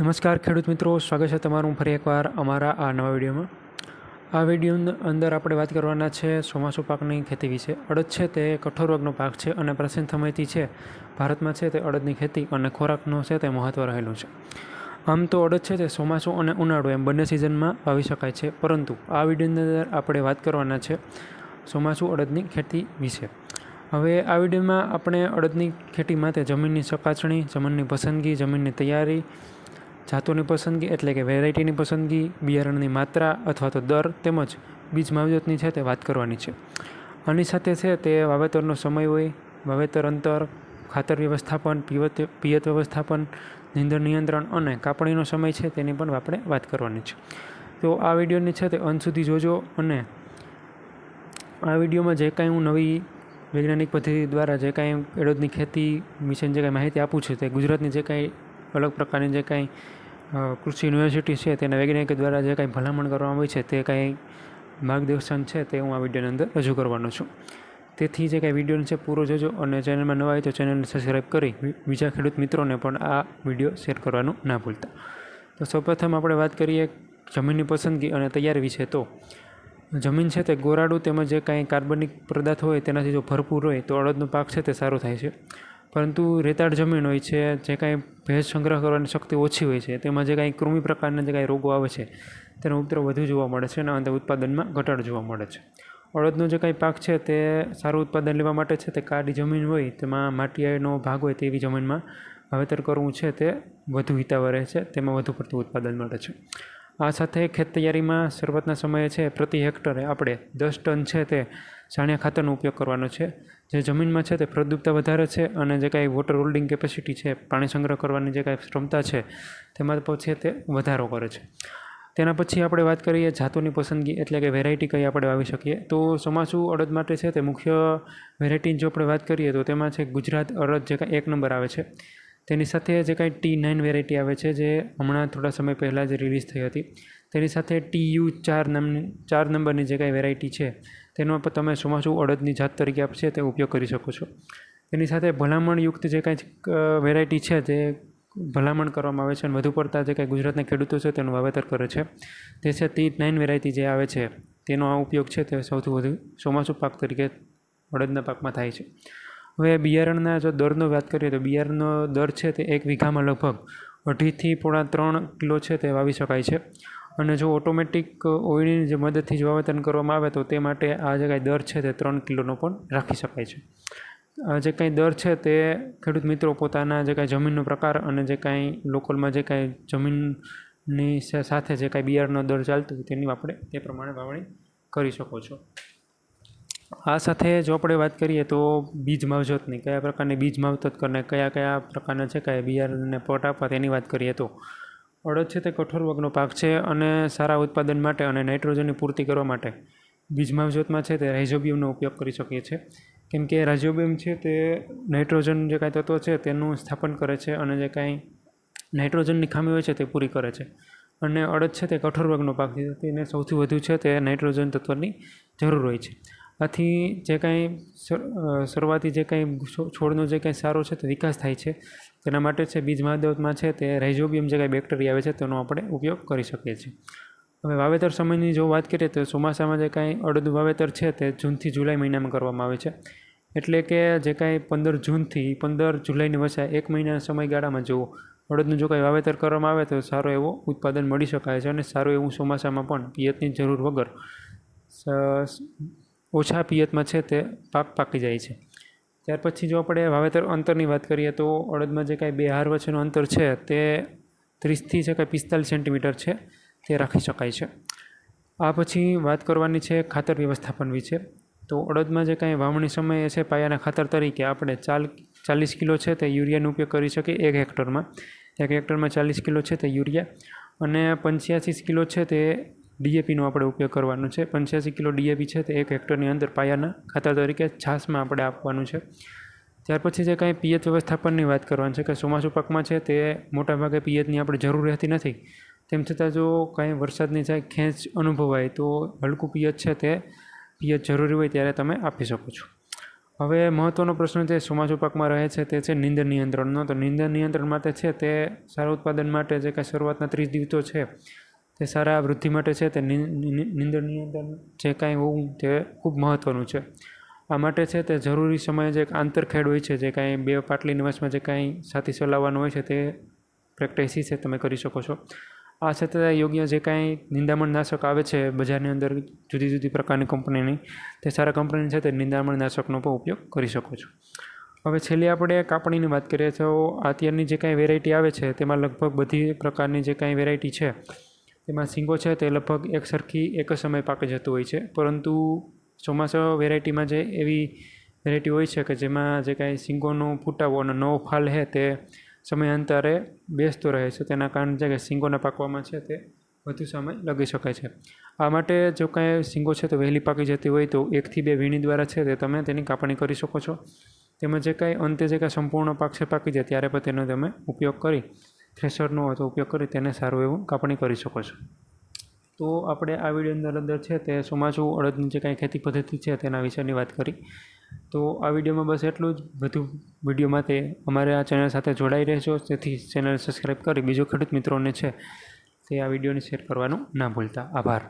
નમસ્કાર ખેડૂત મિત્રો, સ્વાગત છે તમારું ફરી એકવાર અમારા આ નવા વિડીયોમાં. આ વીડિયો અંદર આપણે વાત કરવાના છે ચોમાસું પાકની ખેતી વિશે. અડદ છે તે કઠોર વર્ગનો પાક છે અને પ્રાચીન સમયથી છે. ભારતમાં છે તે અડદની ખેતી અને ખોરાકનો છે તે મહત્ત્વ રહેલું છે. આમ તો અડદ છે તે ચોમાસું અને ઉનાળો એમ બંને સિઝનમાં વાવી શકાય છે. પરંતુ આ વિડીયોની અંદર આપણે વાત કરવાના છે ચોમાસું અડદની ખેતી વિશે. હવે આ વિડીયોમાં આપણે અડદની ખેતી માટે જમીનની ચકાસણી, જમીનની પસંદગી, જમીનની તૈયારી જાતોની પસંદગી એટલે કે વેરાયટીની પસંદગી, બિયારણની માત્રા અથવા તો દર તેમજ બીજ માવજતની છે તે વાત કરવાની છે. આની સાથે છે તે વાવેતરનો સમય હોય, વાવેતર અંતર, ખાતર વ્યવસ્થાપન પિયત પિયત વ્યવસ્થાપન નીંદર નિયંત્રણ અને કાપણીનો સમય છે તેની પણ આપણે વાત કરવાની છે. તો આ વિડીયોની છે તે અંત સુધી જોજો અને આ વિડીયોમાં જે કાંઈ હું નવી વૈજ્ઞાનિક પદ્ધતિ દ્વારા જે કાંઈ અડદની ખેતી વિશેની જે કાંઈ માહિતી આપું છું તે ગુજરાતની જે કાંઈ અલગ પ્રકારની જે કાંઈ કૃષિ યુનિવર્સિટી છે તેના વૈજ્ઞાનિકો દ્વારા જે કાંઈ ભલામણ કરવામાં આવી છે તે કાંઈ માર્ગદર્શન છે તે હું આ વિડીયોની અંદર રજૂ કરવાનો છું. તેથી જે કાંઈ વીડિયો છે પૂરો જોજો અને ચેનલમાં નવા હોય તો ચેનલને સબસ્ક્રાઈબ કરી બીજા ખેડૂત મિત્રોને પણ આ વીડિયો શેર કરવાનું ના ભૂલતા. તો સૌપ્રથમ આપણે વાત કરીએ જમીનની પસંદગી અને તૈયારી વિશે તો. જમીન છે તે ગોરાડું તેમજ જે કાંઈ કાર્બનિક પદાર્થ હોય તેનાથી જો ભરપૂર હોય તો અડદનો પાક છે તે સારો થાય છે. પરંતુ રેતાળ જમીન હોય છે, જે કાંઈ ભેજ સંગ્રહ કરવાની શક્તિ ઓછી હોય છે, તેમાં જે કાંઈ કૃમિ પ્રકારના જે કાંઈ રોગો આવે છે, તેનો ઉપદ્રવ વધુ જોવા મળે છે અને અંતે ઉત્પાદનમાં ઘટાડો જોવા મળે છે. અડદનો જે કાંઈ પાક છે, તે સારું ઉત્પાદન લેવા માટે છે, તે કાળી જમીન હોય, તેમાં માટીનો ભાગ હોય તેવી જમીનમાં વાવેતર કરવું છે, તે વધુ હિતાવહ રહે છે, તેમાં વધુ પડતું ઉત્પાદન મળે છે. આ સાથે ખેત તૈયારીમાં શરૂઆતના સમયે છે, પ્રતિ હેક્ટરે આપણે દસ ટન છે તે છાણિયા ખાતરનો ઉપયોગ કરવાનો છે. જે જમીનમાં છે તે ફળદ્રુપતા વધારે છે અને જે કાંઈ વોટર હોલ્ડિંગ કેપેસિટી છે, પાણી સંગ્રહ કરવાની જે કાંઈ ક્ષમતા છે, તેમાં પછી તે વધારો કરે છે. તેના પછી આપણે વાત કરીએ જાતોની પસંદગી, એટલે કે વેરાયટી કઈ આપણે વાવી શકીએ. તો ચોમાસું અડદ માટે છે તે મુખ્ય વેરાયટીની જો આપણે વાત કરીએ તો તેમાં છે ગુજરાત અડદ જે કાંઈ એક નંબર આવે છે. તેની સાથે જે કાંઈ ટી નાઇન વેરાયટી આવે છે જે હમણાં થોડા સમય પહેલાં જ રિલીઝ થઈ હતી. તેની સાથે ટી યુ ચાર નામની, ચાર નંબરની જે કાંઈ વેરાયટી છે તેનો તમે ચોમાસું અડદની જાત તરીકે આપશે તે ઉપયોગ કરી શકો છો. તેની સાથે ભલામણયુક્ત જે કાંઈ વેરાયટી છે તે ભલામણ કરવામાં આવે છે અને વધુ પડતા જે કાંઈ ગુજરાતના ખેડૂતો છે તેનું વાવેતર કરે છે. તે છે તી નાઇન વેરાયટી જે આવે છે, તેનો આ ઉપયોગ છે તે સૌથી વધુ ચોમાસું પાક તરીકે અડદના પાકમાં થાય છે. હવે બિયારણના જો દરનો વાત કરીએ તો બિયારણનો દર છે તે એક વીઘામાં લગભગ અઢીથી પોણા ત્રણ કિલો છે તે વાવી શકાય છે. અને જો ઓટોમેટિક ઓળીની જે મદદથી જ વાવેતર કરવામાં આવે તો તે માટે આ જે કાંઈ દર છે તે ત્રણ કિલોનો પણ રાખી શકાય છે. આ જે કાંઈ દર છે તે ખેડૂત મિત્રો પોતાના જે કાંઈ જમીનનો પ્રકાર અને જે કાંઈ લોકલમાં જે કાંઈ જમીનની સાથે જે કાંઈ બિયારણનો દર ચાલતો હોય તેની આપણે તે પ્રમાણે વાવણી કરી શકો છો. આ સાથે જો આપણે વાત કરીએ તો બીજ માવજતની, કયા પ્રકારની બીજ માવજત કરીને કયા કયા પ્રકારના છે કાંઈ બિયારણને પટ આપવા તેની વાત કરીએ તો અડદ છે તે કઠોર વર્ગનો પાક છે અને સારા ઉત્પાદન માટે અને નાઇટ્રોજનની પૂર્તિ કરવા માટે બીજ માવજતમાં છે તે રાઇઝોબિયમનો ઉપયોગ કરી શકીએ છીએ. કેમ કે રાઇઝોબિયમ છે તે નાઇટ્રોજન જે કાંઈ તત્વ છે તેનું સ્થાપન કરે છે અને જે કાંઈ નાઇટ્રોજનની ખામી હોય છે તે પૂરી કરે છે. અને અડદ છે તે કઠોર વર્ગનો પાક છે તેને સૌથી વધુ છે તે નાઇટ્રોજન તત્વની જરૂર હોય છે. આથી જે કાંઈ શરૂઆતી જે કાંઈ છોડનો જે કાંઈ સારો છે તે વિકાસ થાય છે. તેના માટે છે બીજ મહાદેવમાં છે તે રાઇઝોબિયમ જે કાંઈ બેક્ટેરિયા આવે છે તેનો આપણે ઉપયોગ કરી શકીએ છીએ. હવે વાવેતર સમયની જો વાત કરીએ તો ચોમાસામાં જે કાંઈ અડધું વાવેતર છે તે જૂનથી જુલાઈ મહિનામાં કરવામાં આવે છે. એટલે કે જે કાંઈ પંદર જૂનથી પંદર જુલાઈની વચ્ચે એક મહિનાના સમયગાળામાં જુઓ અડદનું જો કાંઈ વાવેતર કરવામાં આવે તો સારો એવો ઉત્પાદન મળી શકાય છે અને સારું એવું ચોમાસામાં પણ પિયતની જરૂર વગર ઓછા પિયતમાં છે તે પાક પાકી જાય છે. ત્યાર પછી જો આપણે વાવેતર અંતરની વાત કરીએ તો અડદમાં જે કાંઈ બે હાર વચ્ચેનું અંતર છે તે ત્રીસથી જે કાંઈ પિસ્તાલીસ સેન્ટીમીટર છે તે રાખી શકાય છે. આ પછી વાત કરવાની છે ખાતર વ્યવસ્થાપન વિશે. તો અડદમાં જે કાંઈ વાવણી સમયે છે પાયાના ખાતર તરીકે આપણે ચાલ ચાલીસ કિલો છે તે યુરિયાનો ઉપયોગ કરી શકીએ એક હેક્ટરમાં. એક હેક્ટરમાં ચાલીસ કિલો છે તે યુરિયા અને પંચ્યાસી કિલો છે તે ડીએપીનો આપણે ઉપયોગ કરવાનો છે. પંચ્યાસી કિલો ડીએપી છે તે એક હેક્ટરની અંદર પાયાના ખાતર તરીકે છાસમાં આપણે આપવાનું છે. ત્યાર પછી જે કાંઈ પિયત વ્યવસ્થાપનની વાત કરવાની છે કે ચોમાસું પાકમાં છે તે મોટાભાગે પિયતની આપણે જરૂર રહેતી નથી. તેમ છતાં જો કાંઈ વરસાદની જાય, ખેંચ અનુભવાય, તો હલકું પિયત છે તે પિયત જરૂરી હોય ત્યારે તમે આપી શકો છો. હવે મહત્ત્વનો પ્રશ્ન જે ચોમાસું પાકમાં રહે છે તે છે નીંદર નિયંત્રણનો. તો નીંદર નિયંત્રણ માટે છે તે સારા ઉત્પાદન માટે જે કાંઈ શરૂઆતના ત્રીસ દિવસો છે તે સારા વૃદ્ધિ માટે છે, તે નિ- નિ- નિયંત્રણ જે કાંઈ હોવું તે ખૂબ મહત્ત્વનું છે. આ માટે છે, તે જરૂરી સમયે જે આંતરખેડ હોય છે, જે કાંઈ બે પાટલી નિવાસમાં જે કાંઈ સાથી ચલાવવાનું હોય છે, તે પ્રેક્ટિસી છે, તમે કરી શકો છો. આ છે તે યોગ્ય જે કાંઈ નિંદામણ નાશક આવે છે, બજારની અંદર જુદી જુદી પ્રકારની કંપનીની, તે સારા કંપનીની છે, તે નિંદામણ નાશકનો પણ ઉપયોગ કરી શકો છો. હવે છેલ્લે આપણે કાપણીની વાત કરીએ તો અત્યારની જે કાંઈ વેરાયટી આવે છે, તેમાં લગભગ બધી પ્રકારની જે કાંઈ વેરાયટી છે તેમાં સિંગો છે તે લગભગ એક સરખી એક જ સમય પાકી જતું હોય છે. પરંતુ ચોમાસા વેરાયટીમાં જે એવી વેરાયટી હોય છે કે જેમાં જે કાંઈ સિંગોનો ફૂટાવો અને નવો ફાલ છે તે સમયાંતરે બેસતો રહે છે. તેના કારણે જે કે સિંગોને પાકવામાં છે તે વધુ સમય લગી શકાય છે. આ માટે જો કાંઈ સિંગો છે તો વહેલી પાકી જતી હોય તો એકથી બે વીણી દ્વારા છે તે તમે તેની કાપણી કરી શકો છો. તેમજ જે કાંઈ અંતે જે કાંઈ સંપૂર્ણ પાક છે પાકી જાય, ત્યારે પણ તેનો તમે ઉપયોગ કરી થ્રેશરનો હોય તો ઉપયોગ કરી તેને સારું એવું કાપણી કરી શકો છો. તો આપણે આ વિડીયોની અંદર અંદર છે તે ચોમાસું, અડદની જે કાંઈ ખેતી પદ્ધતિ છે તેના વિશેની વાત કરી. તો આ વિડીયોમાં બસ એટલું જ. વધુ વીડિયો માટે અમારે આ ચેનલ સાથે જોડાઈ રહેજો. તેથી ચેનલ સબસ્ક્રાઈબ કરી બીજો ખેડૂત મિત્રોને છે તે આ વિડીયોને શેર કરવાનું ના ભૂલતા. આભાર.